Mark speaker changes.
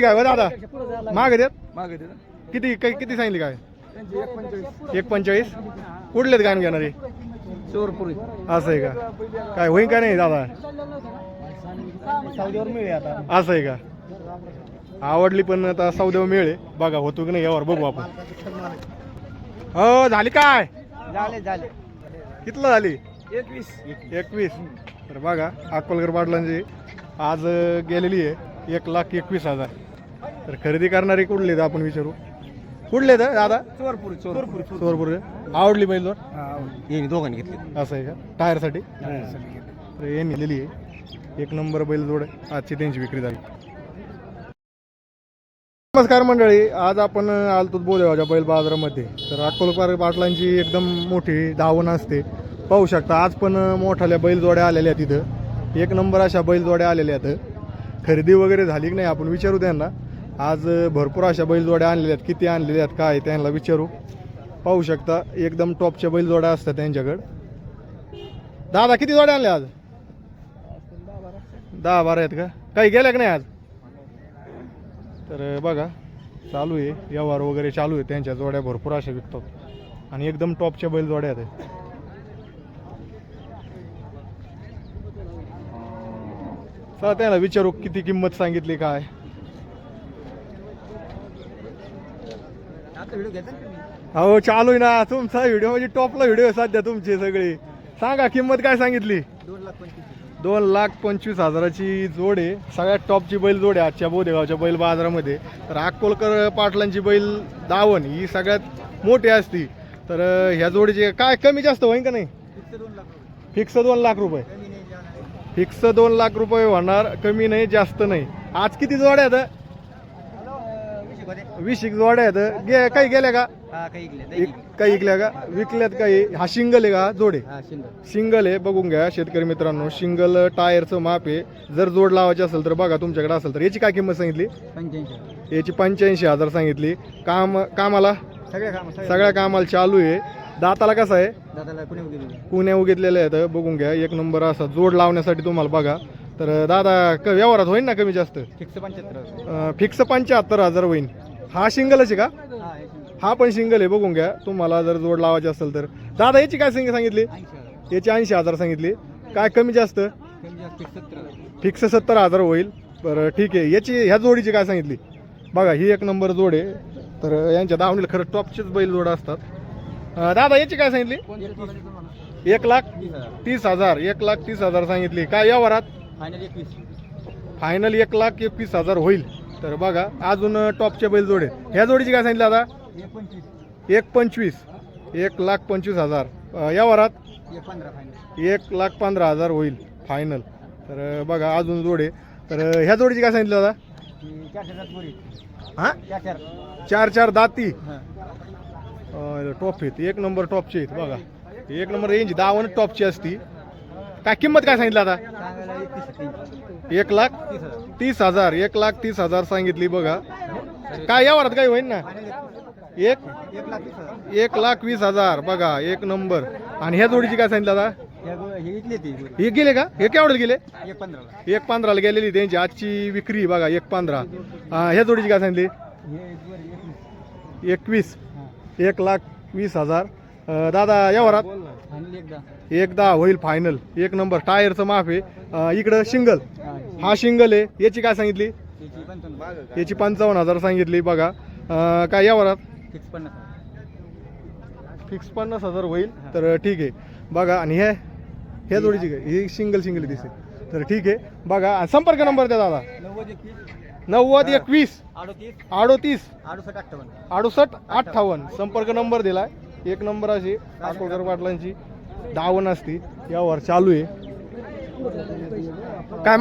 Speaker 1: सांगितली काय? हो दादा मागे देत?
Speaker 2: मागे ते
Speaker 1: किती काय किती सांगितली काय?
Speaker 2: त्यांची एक पंचवीस.
Speaker 1: एक पंचेचाळीस कुठलेत गाण घेणारे?
Speaker 2: चोरपुरी.
Speaker 1: असं आहे का? काय होईन का नाही दादा?
Speaker 2: सावलीवर मिळेल आता.
Speaker 1: असं आहे का? आवडली पण आता सौदेव मिळे बघा होतो की नाही यावर बघू आपण. हो झाली काय?
Speaker 2: झाले झाले.
Speaker 1: कितलं झाली?
Speaker 2: एकवीस.
Speaker 1: एकवीस. तर बघा अक्कलकर पाटलांची आज अं, गेलेली आहे. एक लाख एकवीस हजार. तर खरेदी करणारे कुठले आहेत आपण विचारू? कुठले आहेत दादा?
Speaker 2: चोरपुरी चोरपुरी.
Speaker 1: चोरपूर आवडली बैल जोड?
Speaker 2: दोघांनी घेतले.
Speaker 1: असं आहे का? टायरसाठी? तर हे नेलेली आहे. एक नंबर बैल जोड आहे. आजची त्यांची विक्री झाली. नमस्कार मंडळी. आज आपण आलतो बोदेवाच्या बैल बाजारामध्ये. तर अक्कलकर पाटलांची एकदम मोठी धावण असते. पाहू शकता आज पण मोठाल्या बैल जोड्या आलेल्या आहेत तिथं एक नंबर अशा बैल जोड्या आलेल्या आहेत. खरेदी वगैरे झाली की नाही आपण विचारू त्यांना. आज भरपूर अशा बैलजोड्या आणलेल्या आहेत. किती आणलेल्या आहेत काय त्यांना विचारू. पाहू शकता एकदम टॉपच्या बैलजोड्या असतात त्यांच्याकडं. दादा किती जोड्या आणल्या आज? दहा बारा आहेत का? काही गेल्या का नाही आज? तर बघा चालू आहे. व्यवहार वगैरे चालू आहे. त्यांच्या जोड्या भरपूर अशा विकतात. आणि एकदम टॉपच्या बैल जोड्या आहेत. चला त्याला विचारू किती किंमत सांगितली काय
Speaker 2: आता व्हिडिओ घेतात
Speaker 1: अहो चालू आहे ना. तुमचा व्हिडिओ म्हणजे टॉपला व्हिडिओ आहे सध्या तुमचे सगळे. सांगा किंमत काय सांगितली?
Speaker 2: दोन लाख पंचवीस
Speaker 1: हजाराची जोड आहे. सगळ्यात टॉपची बैल जोड आहे आजच्या बोदेगावच्या बैल बाजारामध्ये. तर अक्कोलकर पाटलांची बैल दावण ही सगळ्यात मोठी असती. तर ह्या जोडीचे काय कमी जास्त होईन का नाही? फिक्स दोन लाख रुपये. फिक्स दोन लाख रुपये. होणार कमी नाही जास्त नाही. आज किती आहेत?
Speaker 2: विषय होते
Speaker 1: वीस एक जोड्या आहेत. गे काही गेल्या का?
Speaker 2: काही इकले
Speaker 1: एक- काही विकल्या का? विकल्यात काही? हा शिंगल आहे का? जोडे?
Speaker 2: हा
Speaker 1: सिंगल. आहे. बघून घ्या शेतकरी मित्रांनो. सिंगल टायरचं माप आहे. जर जोड लावायची असेल तर बघा तुमच्याकडे असेल तर. याची काय किंमत सांगितली? याची पंच्याऐंशी हजार सांगितली. काम कामाला?
Speaker 2: सगळे काम
Speaker 1: सगळ्या कामाला चालू आहे. दाताला कसं आहे?
Speaker 2: दादाला गेले
Speaker 1: कुण्या उगितलेले आहेत. बघून घ्या. एक नंबर असा जोड लावण्यासाठी तुम्हाला बघा. तर दादा क व्यवहारात होईल ना कमी जास्त?
Speaker 2: फिक्स पंच्याहत्तर
Speaker 1: फिक्स पंच्याहत्तर हजार होईल हा सिंगलच आहे का?
Speaker 2: हा
Speaker 1: पण सिंगल आहे बघून घ्या. तुम्हाला जर जोड लावायची असेल तर. दादा याची काय सांग सांगितली? याची ऐंशी हजार सांगितली. काय कमी जास्त?
Speaker 2: फिक्स सत्तर
Speaker 1: हजार. होईल. बरं ठीक आहे. याची ह्या जोडीची काय सांगितली? बघा ही एक नंबर जोड आहे. तर यांच्या दावणीला खरं टॉपचेच बैल जोड असतात. अं, दादा याची काय सांगितली? एक लाख तीस हजार. एक लाख तीस हजार सांगितली. काय व्यवहारात?
Speaker 2: फायनल एकवीस.
Speaker 1: फायनल एक लाख एकवीस हजार होईल. तर बघा अजून टॉपचे बैल जोडे. ह्या जोडीची काय सांगितली दादा
Speaker 2: एक पंचवीस.
Speaker 1: एक पंचवीस. एक लाख पंचवीस हजार. अं, व्यवहारात
Speaker 2: एक
Speaker 1: लाख पंधरा हजार होईल. फायनल. तर बघा अजून जोडे. तर ह्या जोडीची काय सांगितलं दादा हां
Speaker 2: चार चार
Speaker 1: दाती टॉप आहेत. एक नंबर टॉपचे आहेत बघा. एक नंबर रेंज दावण टॉपची असती. काय किंमत काय सांगितलं आता? एक लाख
Speaker 2: तीस हजार
Speaker 1: एक लाख तीस हजार सांगितली बघा. काय या वरात काय होईल ना? एक?
Speaker 2: एक लाख
Speaker 1: वीस हजार बघा एक नंबर. आणि ह्या जोडीची काय सांगितलं आता?
Speaker 2: हे
Speaker 1: गेले का? हे केवढे गेले?
Speaker 2: एक पंधराला
Speaker 1: गेलेली त्यांची आजची विक्री बघा एक पंधरा. ह्या जोडीची काय सांगितली?
Speaker 2: एकवीस.
Speaker 1: एक लाख वीस हजार. अं, दादा यावरात
Speaker 2: फायनल एकदा.
Speaker 1: एकदा होईल फायनल एक नंबर टायरचं माफ आहे. अं, इकडं सिंगल
Speaker 2: हां
Speaker 1: हा सिंगल आहे. याची काय सांगितली? याची पंचावन्न. हजार सांगितली बघा. अं, काय यावरात
Speaker 2: फिक्स पन्नास हजार.
Speaker 1: फिक्स पन्नास हजार होईल. तर ठीक आहे. बघा आणि हे? ह्या जोडीची काय ही सिंगल सिंगल दिसते. तर ठीक आहे. बघा आणि संपर्क नंबर द्या दादा.
Speaker 2: नव्वद एकवीस.
Speaker 1: अडोतीस.
Speaker 2: अडुसष्ट अठ्ठावन्न.
Speaker 1: अडुसष्ट अठ्ठावन्न. संपर्क नंबर दिलाय. एक नंबर अशी अकोलकर पाटलांची दावण असती. यावर चालू आहे. काय